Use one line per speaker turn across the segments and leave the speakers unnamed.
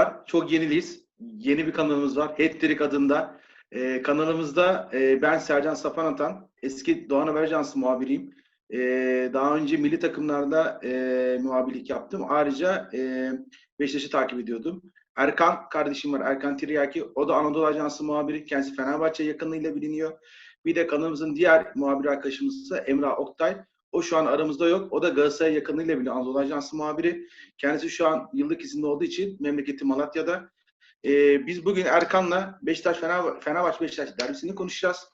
Merhabalar, çok yeniliyiz. Yeni bir kanalımız var, Hattrick adında. Ee, kanalımızda e, ben Sercan Sapanatan, eski Doğan Haber Ajansı muhabiriyim. Ee, daha önce milli takımlarda e, muhabirlik yaptım. Ayrıca e, Beşiktaş'ı takip ediyordum. Erkan kardeşim var, Erkan Tiryaki. O da Anadolu Ajansı muhabiri. Kendisi Fenerbahçe yakınlığıyla biliniyor. Bir de kanalımızın diğer muhabir arkadaşımız ise Emrah Oktay. O şu an aramızda yok. O da Galatasaray yakınlığıyla biliniyor. Anadolu Ajansı muhabiri. Kendisi şu an yıllık izinde olduğu için memleketi Malatya'da. Ee, biz bugün Erkan'la Beşiktaş Fener, Fenerbahçe Beşiktaş derbisini konuşacağız.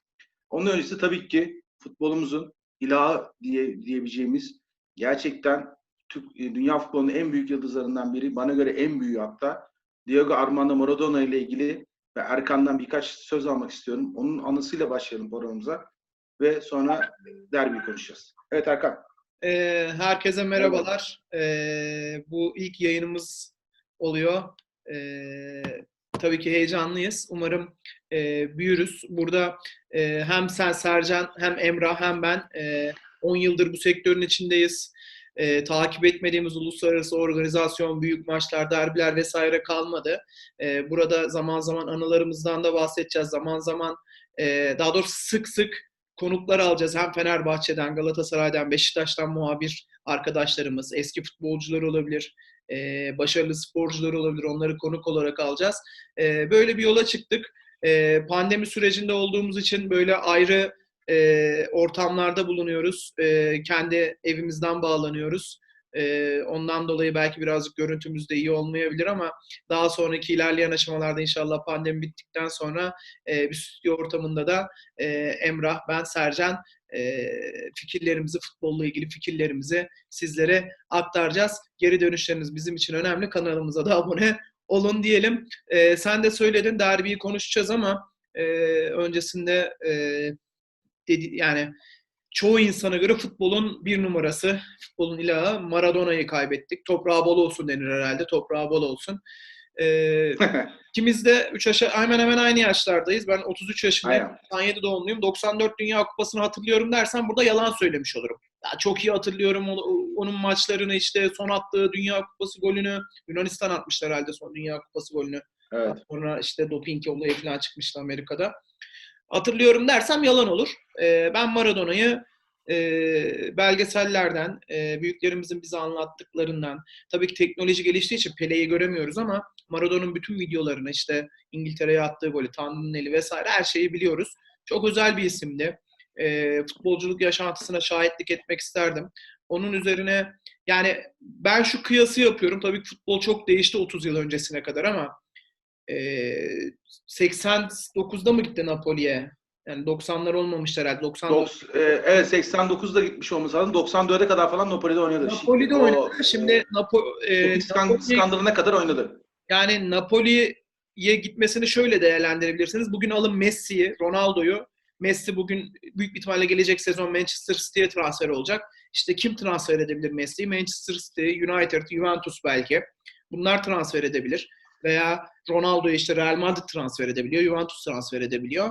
Onun öncesi tabii ki futbolumuzun ilahı diye diyebileceğimiz gerçekten Türk, e, dünya futbolunun en büyük yıldızlarından biri. Bana göre en büyüğü hatta. Diego Armando Maradona ile ilgili ve Erkan'dan birkaç söz almak istiyorum. Onun anısıyla başlayalım programımıza. Ve sonra derbiyi konuşacağız. Evet Erkan.
Ee, herkese merhabalar. Ee, bu ilk yayınımız oluyor. Ee, tabii ki heyecanlıyız. Umarım e, büyürüz. Burada e, hem sen Sercan hem Emrah hem ben e, 10 yıldır bu sektörün içindeyiz. E, takip etmediğimiz uluslararası organizasyon, büyük maçlar, derbiler vesaire kalmadı. E, burada zaman zaman anılarımızdan da bahsedeceğiz. Zaman zaman e, daha doğrusu sık sık konuklar alacağız. Hem Fenerbahçe'den, Galatasaray'dan, Beşiktaş'tan muhabir arkadaşlarımız, eski futbolcular olabilir, e, başarılı sporcular olabilir. Onları konuk olarak alacağız. E, böyle bir yola çıktık. E, pandemi sürecinde olduğumuz için böyle ayrı e, ortamlarda bulunuyoruz. E, kendi evimizden bağlanıyoruz. Ondan dolayı belki birazcık görüntümüz de iyi olmayabilir ama daha sonraki ilerleyen aşamalarda inşallah pandemi bittikten sonra e, bir stüdyo ortamında da Emrah, ben Sercan fikirlerimizi, futbolla ilgili fikirlerimizi sizlere aktaracağız. Geri dönüşleriniz bizim için önemli. Kanalımıza da abone olun diyelim. Sen de söyledin derbiyi konuşacağız ama öncesinde dedi, yani çoğu insana göre futbolun bir numarası, futbolun ilahı Maradona'yı kaybettik. Toprağı bol olsun denir herhalde. Toprağı bol olsun. Ee, ikimiz de 3 aşağı hemen hemen aynı yaşlardayız. Ben 33 yaşındayım.
Aynen.
97 doğumluyum. 94 Dünya Kupası'nı hatırlıyorum dersen burada yalan söylemiş olurum. Ya çok iyi hatırlıyorum onu- onun maçlarını işte son attığı Dünya Kupası golünü. Yunanistan atmışlar herhalde son Dünya Kupası golünü.
Evet.
Sonra işte doping olayı falan çıkmıştı Amerika'da. Hatırlıyorum dersem yalan olur. Ee, ben Maradona'yı e, belgesellerden, e, büyüklerimizin bize anlattıklarından, tabii ki teknoloji geliştiği için Pele'yi göremiyoruz ama Maradona'nın bütün videolarını işte İngiltere'ye attığı golü, Tanrı'nın eli vesaire her şeyi biliyoruz. Çok özel bir isimdi. E, futbolculuk yaşantısına şahitlik etmek isterdim. Onun üzerine yani ben şu kıyası yapıyorum. Tabii futbol çok değişti 30 yıl öncesine kadar ama e, 89'da mı gitti Napoli'ye? Yani 90'lar olmamış herhalde. 99
Doks- e, evet 89'da gitmiş olması lazım. 94'e kadar falan Napoli'de oynadı.
Napoli'de
O-
oynadı. Şimdi Napo, e, Napoli-
skandalına kadar oynadı.
yani Napoli'ye gitmesini şöyle değerlendirebilirsiniz. Bugün alın Messi'yi, Ronaldo'yu. Messi bugün büyük bir ihtimalle gelecek sezon Manchester City'ye transfer olacak. İşte kim transfer edebilir Messi'yi? Manchester City, United, Juventus belki. Bunlar transfer edebilir. Veya Ronaldo'yu işte Real Madrid transfer edebiliyor, Juventus transfer edebiliyor.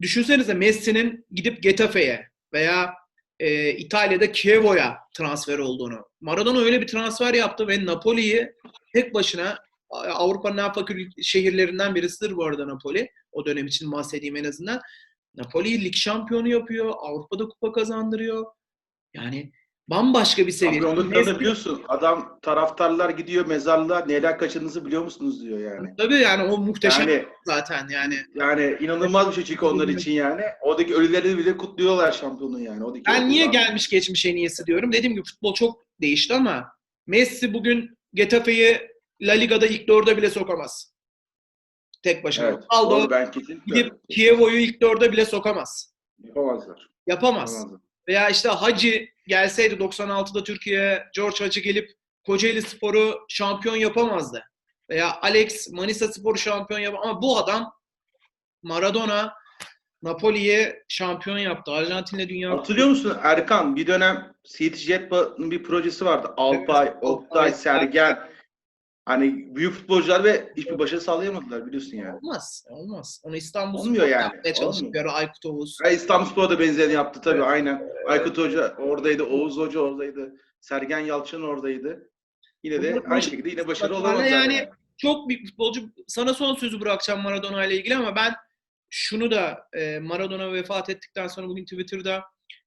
Düşünsenize Messi'nin gidip Getafe'ye veya e, İtalya'da Chievo'ya transfer olduğunu. Maradona öyle bir transfer yaptı ve Napoli'yi tek başına Avrupa'nın en fakir şehirlerinden birisidir bu arada Napoli. O dönem için bahsedeyim en azından. Napoli'yi lig şampiyonu yapıyor. Avrupa'da kupa kazandırıyor. Yani bambaşka bir seviye.
Abi onu biliyorsun. Adam taraftarlar gidiyor mezarlığa neler kaçırdığınızı biliyor musunuz diyor yani.
Tabii yani o muhteşem
Yani
zaten yani.
yani inanılmaz bir şey çünkü onlar için yani. Oradaki ölüleri bile kutluyorlar şampiyonu yani. Oradaki
Ben niye
ölüler.
gelmiş geçmiş en iyisi diyorum. Dediğim gibi futbol çok değişti ama Messi bugün Getafe'yi La Liga'da ilk dörde bile sokamaz. Tek başına.
Evet.
Ronaldo
ben
gidip Chievo'yu ilk dörde bile sokamaz.
yapamazlar.
Yapamaz.
Yapamazlar.
Veya işte Hacı gelseydi 96'da Türkiye'ye George Hacı gelip Kocaeli Spor'u şampiyon yapamazdı. Veya Alex Manisa Spor'u şampiyon yapamaz. Ama bu adam Maradona Napoli'ye şampiyon yaptı. Arjantin'le dünya
Hatırlıyor musun Erkan? Bir dönem CTJet'in bir projesi vardı. Alpay,
Evet,
Oktay, Sergen. Hani büyük futbolcular ve hiçbir başarı sağlayamadılar biliyorsun yani.
Olmaz. Olmaz. Onu İstanbul
Olmuyor
Spor'da
yani.
yapmaya çalıştık.
Olmuyor.
Aykut Oğuz.
Ya İstanbulspor'a da benzerini yaptı tabii aynen. Aykut Hoca oradaydı, Oğuz Hoca oradaydı, Sergen Yalçın oradaydı. Yine de
Bunlar
aynı şekilde yine başarı
Bunlarla
olamadılar.
yani
Yani.
çok büyük futbolcu. Sana son sözü bırakacağım Maradona ile ilgili ama ben şunu da e, Maradona vefat ettikten sonra bugün Twitter'da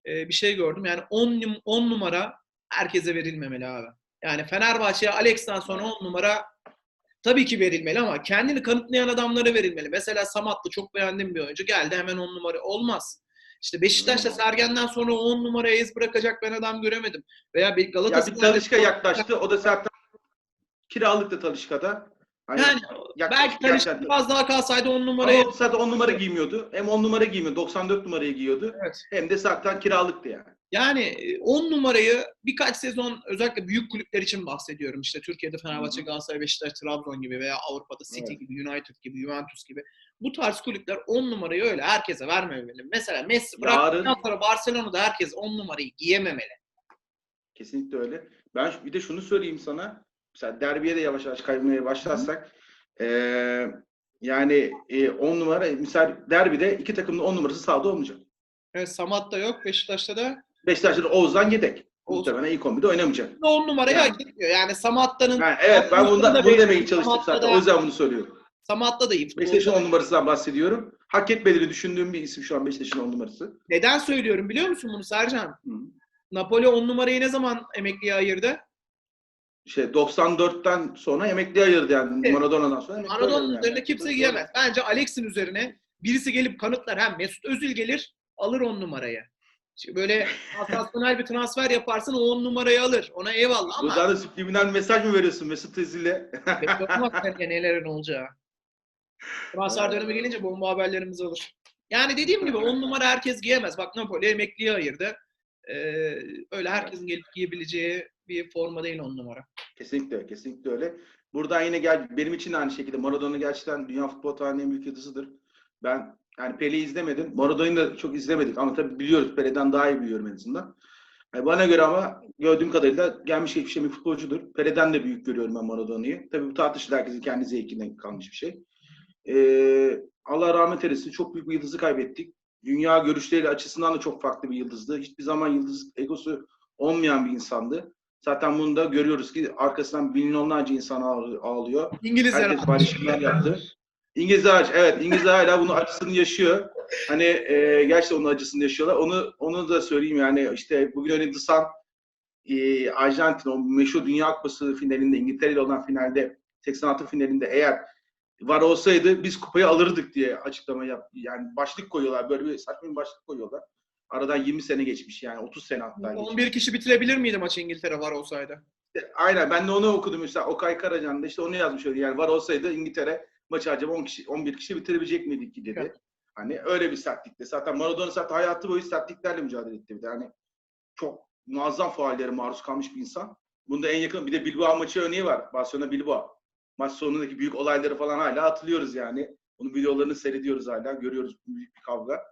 e, bir şey gördüm. Yani 10 10 numara herkese verilmemeli abi. Yani Fenerbahçe'ye Alex'ten sonra 10 numara tabii ki verilmeli ama kendini kanıtlayan adamlara verilmeli. Mesela Samatlı çok beğendiğim bir oyuncu. Geldi hemen 10 numara. Olmaz. İşte Beşiktaş'ta Sergen'den sonra 10 numaraya ez bırakacak ben adam göremedim. Veya bir
Ya bir
Galatasaray'da
Talişka yaklaştı. O da zaten kiralıktı Talişka'da. Hani
yani
yaklaşık
belki Talişka biraz daha kalsaydı 10
Ama
numaraya
o zaten 10 numara giymiyordu. Hem 10 numara giymiyordu. 94 numarayı giyiyordu.
Evet.
Hem de zaten kiralıktı yani.
Yani 10 numarayı birkaç sezon özellikle büyük kulüpler için bahsediyorum. İşte Türkiye'de Fenerbahçe. Galatasaray, Beşiktaş, Trabzon gibi veya Avrupa'da City
Evet.
gibi, United gibi, Juventus gibi. Bu tarz kulüpler 10 numarayı öyle herkese vermemeli. Mesela Messi bıraktıktan sonra Barcelona'da herkes 10 numarayı giyememeli.
Kesinlikle öyle. Ben bir de şunu söyleyeyim sana. Mesela derbiye de yavaş yavaş kaymaya başlarsak eee, yani 10 numara misal derbide iki takımın 10 numarası sahada olmayacak.
Evet, Samat da yok. Beşiktaş'ta da
Beşiktaş'ta da Oğuzhan yedek. Muhtemelen ilk 11'de oynamayacak.
10 numarayı
Yani.
hak etmiyor. Yani Samatta'nın
Ha, evet ben bunda,
da
bunu demeye çalıştım zaten.
da-
O yüzden bunu söylüyorum.
Samatta da iyi futbolcu.
Beşiktaş'ın 10 numarasından bahsediyorum. Hak etmediğini düşündüğüm bir isim şu an Beşiktaş'ın 10 numarası.
Neden söylüyorum biliyor musun bunu Sercan?
Hı.
Napoli 10 numarayı ne zaman emekliye ayırdı?
Şey 94'ten sonra emekliye ayırdı yani.
Evet.
Maradona'dan sonra
Maradona'nın
yani.
üzerine kimse giyemez. Bence Alex'in üzerine birisi gelip kanıtlar. Hem Mesut Özil gelir alır 10 numarayı. Böyle sansasyonel bir transfer yaparsın o 10 numarayı alır. Ona eyvallah ama
da subliminal mesaj mı veriyorsun Mesut Özil'e?
olmaz seneye nelerin olacağı. Transfer dönemi gelince bomba haberlerimiz alır. Yani dediğim gibi 10 numara herkes giyemez. Bak Napoli emekliye ayırdı. Ee, öyle herkesin gelip giyebileceği bir forma değil 10 numara.
kesinlikle, kesinlikle öyle. Buradan yine gel benim için aynı şekilde Maradona gerçekten dünya futbol tarihinin en büyük yıldızıdır. Ben yani Pele'yi izlemedim. Maradona'yı da çok izlemedik ama tabii biliyoruz. Pele'den daha iyi biliyorum en azından. Yani bana göre ama gördüğüm kadarıyla gelmiş geçmiş bir futbolcudur. Pele'den de büyük görüyorum ben Maradona'yı. Tabii bu tartışılır herkesin kendi zevkinden kalmış bir şey. Ee, Allah rahmet eylesin. Çok büyük bir yıldızı kaybettik. Dünya görüşleri açısından da çok farklı bir yıldızdı. Hiçbir zaman yıldız egosu olmayan bir insandı. Zaten bunu da görüyoruz ki arkasından milyonlarca insan ağlı- ağlıyor.
İngilizler
Herkes paylaşımlar yaptı. İngilizler hariç, evet İngilizler hala bunun acısını yaşıyor. Hani e, gerçekten onun acısını yaşıyorlar. Onu onu da söyleyeyim yani işte bugün oynadı San e, Arjantin o meşhur Dünya Kupası finalinde İngiltere ile olan finalde 86 finalinde eğer var olsaydı biz kupayı alırdık diye açıklama yaptı. Yani başlık koyuyorlar. Böyle bir saçma bir başlık koyuyorlar. Aradan 20 sene geçmiş yani 30 sene hatta geçmiş.
11 kişi bitirebilir miydi maçı İngiltere var olsaydı?
Aynen ben de onu okudum mesela Okay Karacan da işte onu yazmış öyle yani var olsaydı İngiltere maçı acaba 10 kişi 11 kişi bitirebilecek miydik ki dedi.
Evet.
Hani öyle bir sertlikte. Zaten Maradona zaten hayatı boyu sertliklerle mücadele etti bir de. Hani çok muazzam faallere maruz kalmış bir insan. Bunda en yakın bir de Bilbao maçı örneği var. Barcelona Bilbao. Maç sonundaki büyük olayları falan hala hatırlıyoruz yani. Bunun videolarını seyrediyoruz hala. Görüyoruz büyük bir kavga.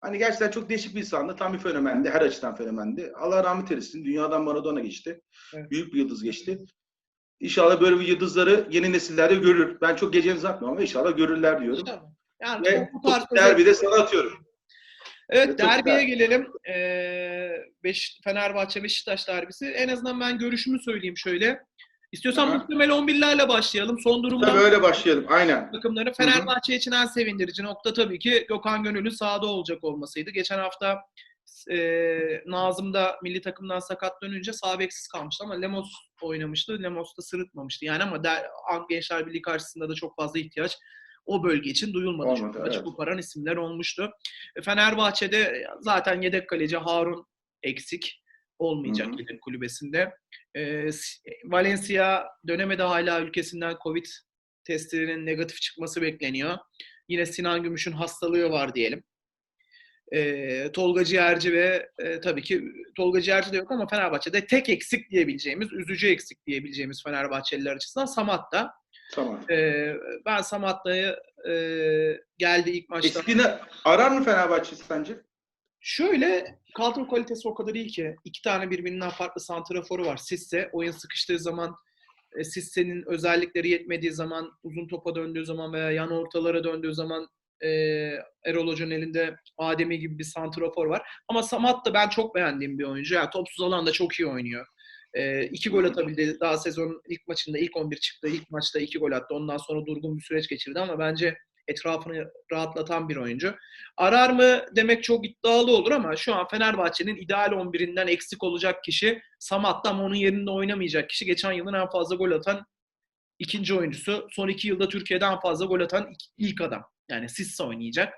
Hani gerçekten çok değişik bir insandı. Tam bir fenomendi. Her açıdan fenomendi. Allah rahmet eylesin. Dünyadan Maradona geçti.
Evet.
Büyük bir yıldız geçti. İnşallah böyle bir yıldızları yeni nesillerde görür. Ben çok geceni uzatmıyorum ama inşallah görürler diyorum.
İnşallah. Yani
Ve
bu tarz
derbi de sana atıyorum.
Evet derbiye gelelim. Ee, Beş, Fenerbahçe Beşiktaş derbisi. En azından ben görüşümü söyleyeyim şöyle. İstiyorsan
Aha.
muhtemel 11'lerle başlayalım. Son durumdan
Tabii öyle başlayalım. Aynen.
takımları. Fenerbahçe için en sevindirici nokta tabii ki Gökhan Gönül'ün sahada olacak olmasıydı. Geçen hafta e, Nazım da milli takımdan sakat dönünce sağ beksiz kalmıştı ama Lemos oynamıştı. Lemos da sırıtmamıştı. Yani ama der, Gençler Birliği karşısında da çok fazla ihtiyaç o bölge için duyulmadı.
Olmadı,
Çünkü
evet.
koparan isimler olmuştu. E, Fenerbahçe'de zaten yedek kaleci Harun eksik olmayacak
Hı hı.
yedek kulübesinde. E, Valencia dönemede hala ülkesinden Covid testlerinin negatif çıkması bekleniyor. Yine Sinan Gümüş'ün hastalığı var diyelim. E, Tolga Ciğerci ve e, tabii ki Tolga Ciğerci de yok ama Fenerbahçe'de tek eksik diyebileceğimiz, üzücü eksik diyebileceğimiz Fenerbahçeliler açısından Samatta.
Tamam.
E, ben Samatta'yı e, geldi ilk maçta.
Eskiğini arar mı Fenerbahçe sence?
Şöyle kadro kalitesi o kadar iyi ki iki tane birbirinden farklı santraforu var. Sisse oyun sıkıştığı zaman e, Sisse'nin özellikleri yetmediği zaman uzun topa döndüğü zaman veya yan ortalara döndüğü zaman e, Erol Hoca'nın elinde Ademi gibi bir santrafor var. Ama Samat da ben çok beğendiğim bir oyuncu. Yani topsuz alanda çok iyi oynuyor. E, iki gol atabildi. Daha sezonun ilk maçında ilk 11 çıktı. İlk maçta iki gol attı. Ondan sonra durgun bir süreç geçirdi ama bence etrafını rahatlatan bir oyuncu. Arar mı demek çok iddialı olur ama şu an Fenerbahçe'nin ideal 11'inden eksik olacak kişi Samat'ta ama onun yerinde oynamayacak kişi. Geçen yılın en fazla gol atan ikinci oyuncusu. Son iki yılda Türkiye'de en fazla gol atan ilk adam. Yani Sisse oynayacak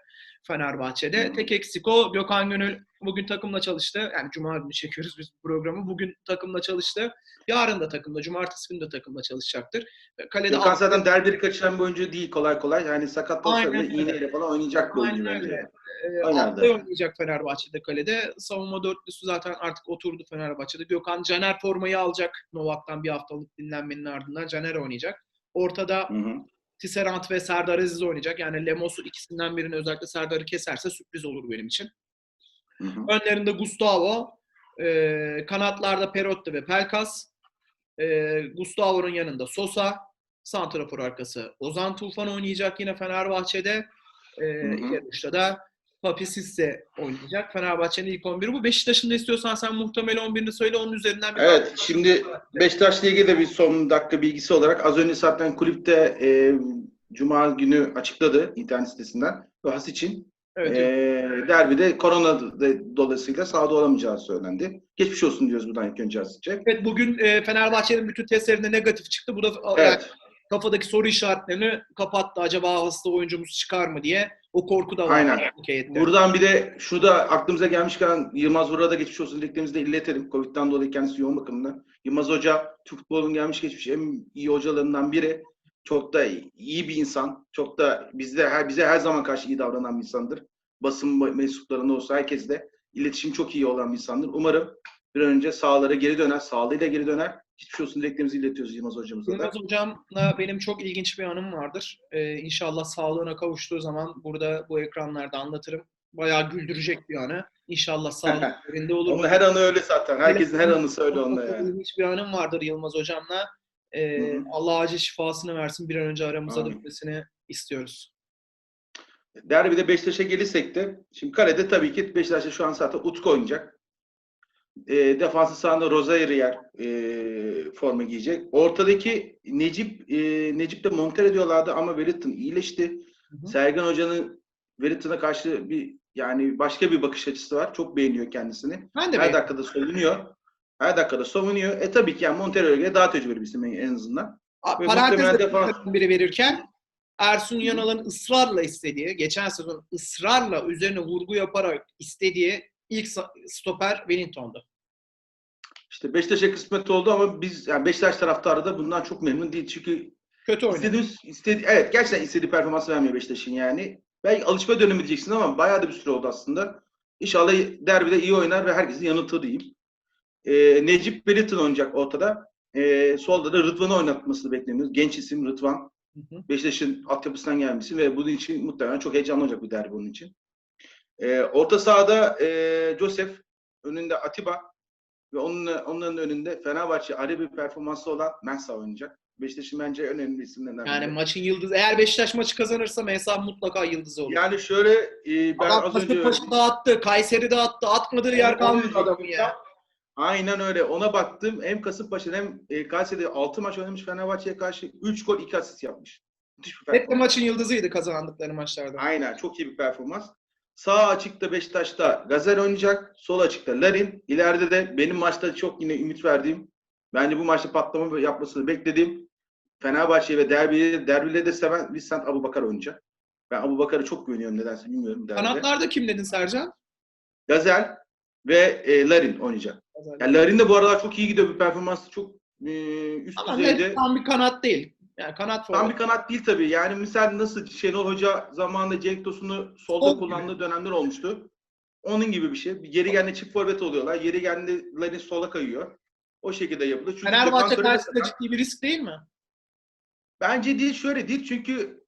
Fenerbahçe'de. Tek eksik o. Gökhan Gönül bugün takımla çalıştı. Yani cuma günü çekiyoruz biz programı. Bugün takımla çalıştı. Yarın da takımla, cumartesi günü de takımla çalışacaktır. Kalede
Gökhan zaten derbileri kaçıran bir oyuncu değil kolay kolay. Yani sakatlansa
Aynen
bile iğneyle falan oynayacak bir oyuncu
Aynen
bence.
Ee, oynayacak Fenerbahçe'de kalede. Savunma dörtlüsü zaten artık oturdu Fenerbahçe'de. Gökhan Caner formayı alacak. Novak'tan bir haftalık dinlenmenin ardından Caner oynayacak. Ortada
Hı hı.
Tisserand ve Serdar Aziz oynayacak. Yani Lemos'u ikisinden birini özellikle Serdar'ı keserse sürpriz olur benim için.
Hı hı.
Önlerinde Gustavo, e, kanatlarda Perotti ve Pelkas, e, Gustavo'nun yanında Sosa, santrafor arkası Ozan Tufan oynayacak yine Fenerbahçe'de. E,
Hı hı.
ileri uçta da Papi Sisse oynayacak. Fenerbahçe'nin ilk 11'i bu. Beşiktaş'ın da istiyorsan sen muhtemel 11'ini söyle onun üzerinden bir
Evet, şimdi Beşiktaş'la ilgili de bir son dakika bilgisi olarak az önce zaten kulüpte e, Cuma günü açıkladı internet sitesinden. Has için
Evet,
e, derbide korona dolayısıyla sahada olamayacağı söylendi. Geçmiş olsun diyoruz buradan ilk önce Has için.
evet bugün e, Fenerbahçe'nin bütün testlerinde negatif çıktı. Bu da yani
Evet.
kafadaki soru işaretlerini kapattı. Acaba hasta oyuncumuz çıkar mı diye. O korku da var.
Aynen. Buradan bir de şu da aklımıza gelmişken Yılmaz Vural'a da geçmiş olsun dileklerimizi de iletelim. Covid'den dolayı kendisi yoğun bakımda. Yılmaz Hoca Türk futbolunun gelmiş geçmiş en iyi hocalarından biri. Çok da iyi bir insan. Çok da bizde her bize her zaman karşı iyi davranan bir insandır. Basın mensuplarında olsa herkes de iletişim çok iyi olan bir insandır. Umarım bir önce sahalara geri döner, sağlığıyla geri döner. Hiçbir şey olsun dileklerimizi iletiyoruz Yılmaz hocamıza da.
Yılmaz Hocam'la benim çok ilginç bir anım vardır. Ee, inşallah sağlığına kavuştuğu zaman burada bu ekranlarda anlatırım. Bayağı güldürecek bir anı. İnşallah sağlık yerinde olur.
Onun her anı öyle zaten. Herkesin her anısı öyle onda yani.
İlginç bir anım vardır Yılmaz Hocam'la. Ee,
Hı hı.
Allah acil şifasını versin. Bir an önce aramıza dönmesini istiyoruz.
Derbide Beşiktaş'a gelirsek de şimdi kalede tabii ki Beşiktaş'ta şu an zaten Utku oynayacak. E, defansı sahanda Rozairier e, forma giyecek. Ortadaki Necip e, Necip de Montero diyorlardı ama Wellington iyileşti.
Hı hı.
Sergen Hoca'nın Wellington'a karşı bir yani başka bir bakış açısı var. Çok beğeniyor kendisini.
Ben de
Her
beğendim.
dakikada savunuyor. Her dakikada savunuyor. E tabii ki yani Montero'ya göre daha tecrübeli bir isim en azından.
Parantezde
defans-
bir biri verirken Ersun Yanal'ın ısrarla istediği, geçen sezon ısrarla üzerine vurgu yaparak istediği ilk stoper Wellington'du.
İşte Beşiktaş'a kısmet oldu ama biz yani Beşiktaş taraftarı da bundan çok memnun değil. Çünkü
Kötü oynadı.
istediğimiz istedi evet gerçekten istediği performansı vermiyor Beşiktaş'ın yani. Belki alışma dönemi diyeceksin ama bayağı da bir süre oldu aslında. İnşallah derbide iyi oynar ve herkesin yanıltır diyeyim. Ee, Necip Wellington oynayacak ortada. Ee, solda da Rıdvan'ı oynatmasını bekleniyoruz. Genç isim Rıdvan. Beşiktaş'ın altyapısından gelmesi ve bunun için muhtemelen çok heyecanlı olacak bir derbi onun için. Ee, orta sahada e, Joseph, önünde Atiba ve onun, onların önünde Fenerbahçe ayrı bir performansı olan Mensah oynayacak. Beşiktaş'ın bence en önemli isimlerinden
Yani
biri.
maçın yıldızı. Eğer Beşiktaş maçı kazanırsa Mensah mutlaka yıldızı olur.
Yani şöyle e, ben
Adam
az önce
Kasımpaşa dağıttı, Kayseri dağıttı, atmadığı yer kalmadı adamın ya.
Aynen öyle. Ona baktım. Hem Kasımpaşa'da hem e, Kayseri'de 6 maç oynamış Fenerbahçe'ye karşı 3 gol 2 asist yapmış. Müthiş bir
Hep de maçın yıldızıydı kazandıkları maçlarda.
Aynen. Çok iyi bir performans. Sağ açıkta Beşiktaş'ta Gazel oynayacak. Sol açıkta Larin. İleride de benim maçta çok yine ümit verdiğim, bence bu maçta patlama yapmasını beklediğim Fenerbahçe ve derbiyi, derbileri de seven Vincent Abubakar oynayacak. Ben Abubakar'ı çok güveniyorum nedense bilmiyorum. Derbide.
Kanatlarda kim dedin Sercan?
Gazel ve e, Larin oynayacak. Yani Larin de bu aralar çok iyi gidiyor. Bir performansı çok e, üst
Ama
düzeyde.
net tam bir kanat değil. Yani kanat
Tam
forvet.
bir kanat değil tabii. Yani misal nasıl Şenol Hoca zamanında Cenk Tosun'u solda
Sol
kullandığı dönemler olmuştu. Onun gibi bir şey. Yeri geldiğinde çift forvet oluyorlar. Yeri geldiğinde sola kayıyor. O şekilde yapılıyor. Çünkü
Fenerbahçe karşısında ciddi bir risk değil mi?
Bence değil şöyle değil çünkü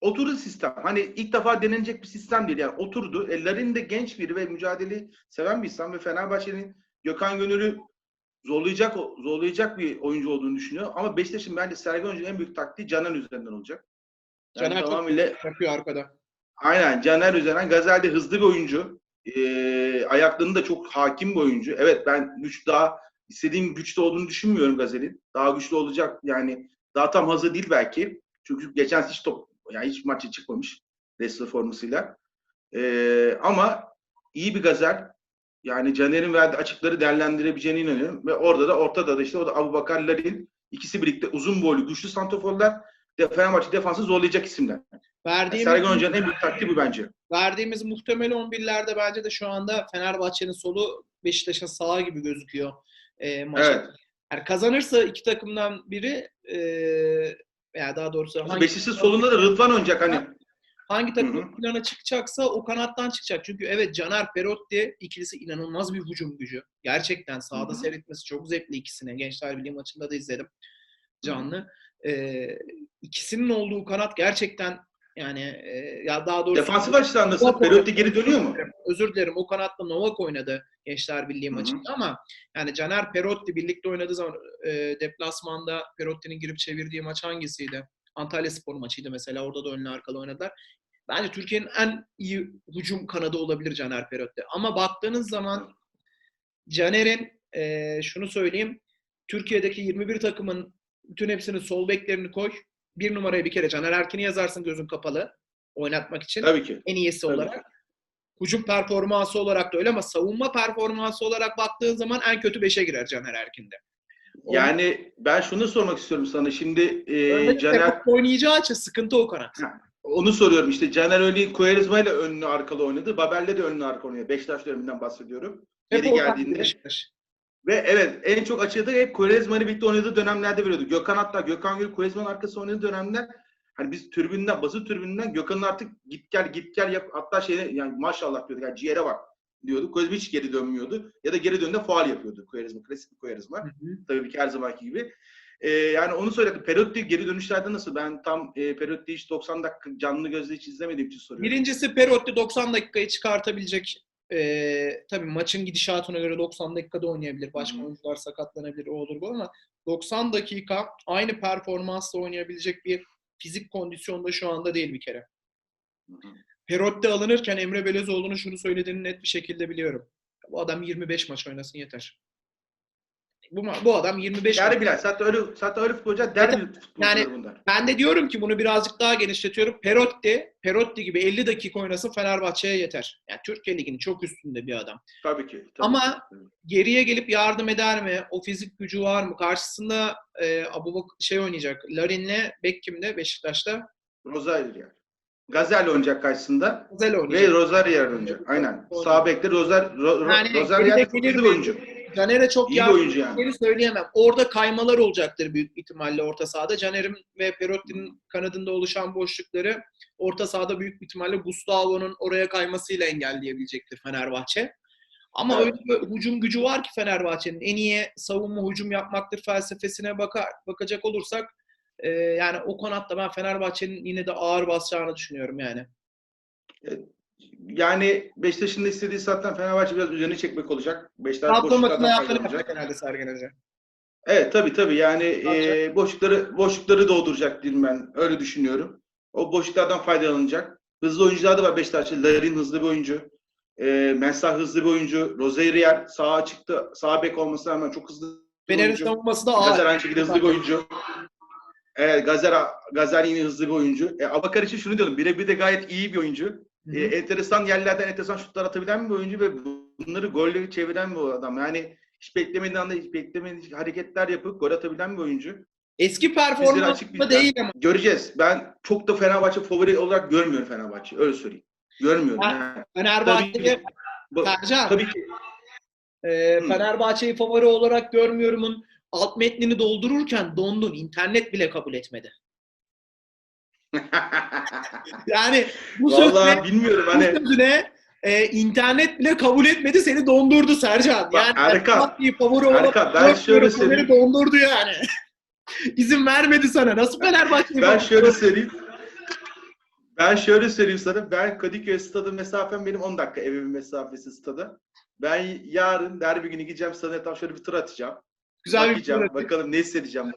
oturdu sistem. Hani ilk defa denenecek bir sistem değil. Yani oturdu. E, Larin de genç biri ve mücadeleyi seven bir insan ve Fenerbahçe'nin Gökhan Gönül'ü zorlayacak zorlayacak bir oyuncu olduğunu düşünüyor. Ama Beşiktaş'ın bence Sergen Hoca'nın en büyük taktiği Caner üzerinden olacak. Yani
Caner
tamamıyla
yapıyor arkada.
aynen Caner üzerinden. Gazel de hızlı bir oyuncu. Ee, ayaklarında çok hakim bir oyuncu. Evet ben güç daha istediğim güçte olduğunu düşünmüyorum Gazel'in. Daha güçlü olacak yani daha tam hazır değil belki. Çünkü geçen hiç top yani hiç maça çıkmamış wrestler formasıyla. Ee, ama iyi bir Gazel. Yani Caner'in verdiği açıkları değerlendirebileceğine inanıyorum. Ve orada da ortada da işte o da Abu Bakar Larin ikisi birlikte uzun boylu güçlü santraforlar de Fenerbahçe defansı zorlayacak isimler.
Verdiğimiz,
Sergen Hoca'nın en büyük taktiği bu bence.
verdiğimiz muhtemel 11'lerde bence de şu anda Fenerbahçe'nin solu Beşiktaş'ın sağı gibi gözüküyor e, maçta.
Evet.
Yani kazanırsa iki takımdan biri e, veya daha doğrusu hangi,
Beşiktaş'ın solunda da Rıdvan oynayacak hani.
Hangi takım plana çıkacaksa o kanattan çıkacak. Çünkü evet Caner Perotti ikilisi inanılmaz bir hücum gücü. Gerçekten sahada
Hı hı.
seyretmesi çok zevkli ikisine. Gençler Birliği maçında da izledim canlı. Ee, ikisinin olduğu kanat gerçekten yani e, ya daha doğrusu
Defansif açıdan nasıl? Perotti geri dönüyor mu?
Özür dilerim. O kanatta Novak oynadı Gençler Birliği maçında ama yani Caner Perotti birlikte oynadığı zaman e, deplasmanda Perotti'nin girip çevirdiği maç hangisiydi? Antalya Spor maçıydı mesela. Orada da önlü arkalı oynadılar. Bence Türkiye'nin en iyi hücum kanadı olabilir Caner Perotti. Ama baktığınız zaman Caner'in e, şunu söyleyeyim. Türkiye'deki 21 takımın bütün hepsinin sol beklerini koy. Bir numaraya bir kere Caner Erkin'i yazarsın gözün kapalı oynatmak için
Tabii ki.
en iyisi
Tabii.
olarak. Hücum performansı olarak da öyle ama savunma performansı olarak baktığın zaman en kötü 5'e girer Caner Erkin'de.
Yani ben şunu sormak istiyorum sana. Şimdi e, Caner
oynayacağı için sıkıntı o kanat.
onu soruyorum. İşte Caner örneğin Quaresma ile önlü arkalı oynadı. Babel'le de önlü arkalı oynadı. Beşiktaş döneminden bahsediyorum.
Hep
Geri geldiğinde.
Beşiktaş.
Ve evet en çok açığı da hep ile birlikte oynadığı dönemlerde veriyordu. Gökhan hatta Gökhan Gül Quaresma'nın arkası oynadığı dönemler hani biz tribünden, basın tribünden Gökhan'ın artık git gel git gel yap hatta şeyine yani maşallah diyorduk yani ciğere bak diyorduk. Quaresma hiç geri dönmüyordu. Ya da geri döndüğünde faal yapıyordu Quaresma. Klasik bir.
Hı hı.
Tabii ki her zamanki gibi. Ee, yani onu söyledim. Perotti geri dönüşlerde nasıl? Ben tam e, Perotti hiç 90 dakika canlı gözle hiç izlemediğim için soruyorum.
Birincisi Perotti 90 dakikayı çıkartabilecek. Ee, tabii maçın gidişatına göre 90 dakikada oynayabilir. Başka
hı.
oyuncular sakatlanabilir, o olur bu ama 90 dakika aynı performansla oynayabilecek bir fizik kondisyonda şu anda değil bir kere.
Hı.
Perotti alınırken Emre Belezoğlu'nun şunu söylediğini net bir şekilde biliyorum. Bu adam 25 maç oynasın yeter. Bu, bu adam 25 maç.
Yani Bilal zaten öyle, zaten öyle futbolcular derbi
Yani-
bunlar.
Ben de diyorum ki bunu birazcık daha genişletiyorum. Perotti, Perotti gibi 50 dakika oynasın Fenerbahçe'ye yeter. Yani Türkiye Ligi'nin çok üstünde bir adam.
Tabii ki. Tabii
Ama-. Geriye gelip yardım eder mi? O fizik gücü var mı? Karşısında e, Abu Bak- şey oynayacak. Larin'le Bek kimde? Beşiktaş'ta.
Rosario yani. Gazel oynayacak karşısında
Güzel
ve
oynayacak.
Rosario oynayacak. Aynen. Sağ bekte Rosario, Ro,
Yani
Rosario çok
mi?
bir oyuncu.
Caner'e çok
İyi oyuncu yani.
söyleyemem. Orada kaymalar olacaktır büyük ihtimalle orta sahada. Caner'in ve Perotti'nin kanadında oluşan boşlukları orta sahada büyük ihtimalle Gustavo'nun oraya kaymasıyla engelleyebilecektir Fenerbahçe. Ama
Evet.
öyle bir hücum gücü var ki Fenerbahçe'nin. En iyi savunma hücum yapmaktır felsefesine bakar, bakacak olursak e, yani o kanatta ben Fenerbahçe'nin yine de ağır basacağını düşünüyorum yani.
Yani Beşiktaş'ın da istediği zaten Fenerbahçe biraz üzerine çekmek olacak. Beşiktaş boşluklardan faydalanacak.
herhalde Sergen Hoca.
Evet tabii tabii yani e, boşlukları boşlukları dolduracak diyeyim ben. Öyle düşünüyorum. O boşluklardan faydalanacak. Hızlı oyuncular da var Beşiktaş'ta. Larin hızlı bir oyuncu. E, Mensah hızlı bir oyuncu. Rozier sağa çıktı. Sağ bek olmasına rağmen çok hızlı bir
Fener'in savunması da ağır.
Gazer aynı şekilde hızlı bir oyuncu. Evet Gazer, Gazer yine hızlı bir oyuncu. E, Abakar için şunu diyorum. Birebir de gayet iyi bir oyuncu. E, enteresan yerlerden enteresan şutlar atabilen bir oyuncu ve bunları golle çeviren bir adam. Yani hiç beklemediğin anda hiç beklemediğin hareketler yapıp gol atabilen bir oyuncu.
Eski performansında değil ama.
Göreceğiz. Ben çok da Fenerbahçe favori olarak görmüyorum Fenerbahçe. Öyle söyleyeyim. Görmüyorum.
Ha, Fenerbahçe'de
tabii ki.
e,
Hı.
Fenerbahçe'yi favori olarak görmüyorumun alt metnini doldururken dondun. İnternet bile kabul etmedi. Yani bu
Vallahi
sözle,
bilmiyorum
bu
hani.
sözüne e, internet bile kabul etmedi seni dondurdu Sercan.
Bak,
Yani
Erkan,
Fenerbahçe'yi favori
Erkan, ben şöyle söyleyeyim.
dondurdu yani. İzin vermedi sana. Nasıl Fenerbahçe'yi
Ben şöyle söyleyeyim. Ben şöyle söyleyeyim sana. Ben Kadıköy stadı mesafem benim 10 dakika evimin mesafesi stada. Ben yarın derbi günü gideceğim stada tam şöyle bir tur atacağım.
Güzel bir
Bakacağım.
program.
Bakalım ne hissedeceğim.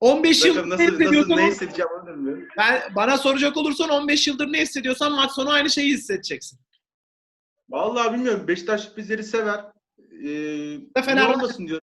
15 yıl
Bakalım
ne
nasıl, nasıl ne hissedeceğim onu bilmiyorum.
Ben, bana soracak olursan 15 yıldır ne hissediyorsan maç sonu aynı şeyi hissedeceksin.
Vallahi bilmiyorum. Beşiktaş bizleri sever. Ee, niye olmasın diyor.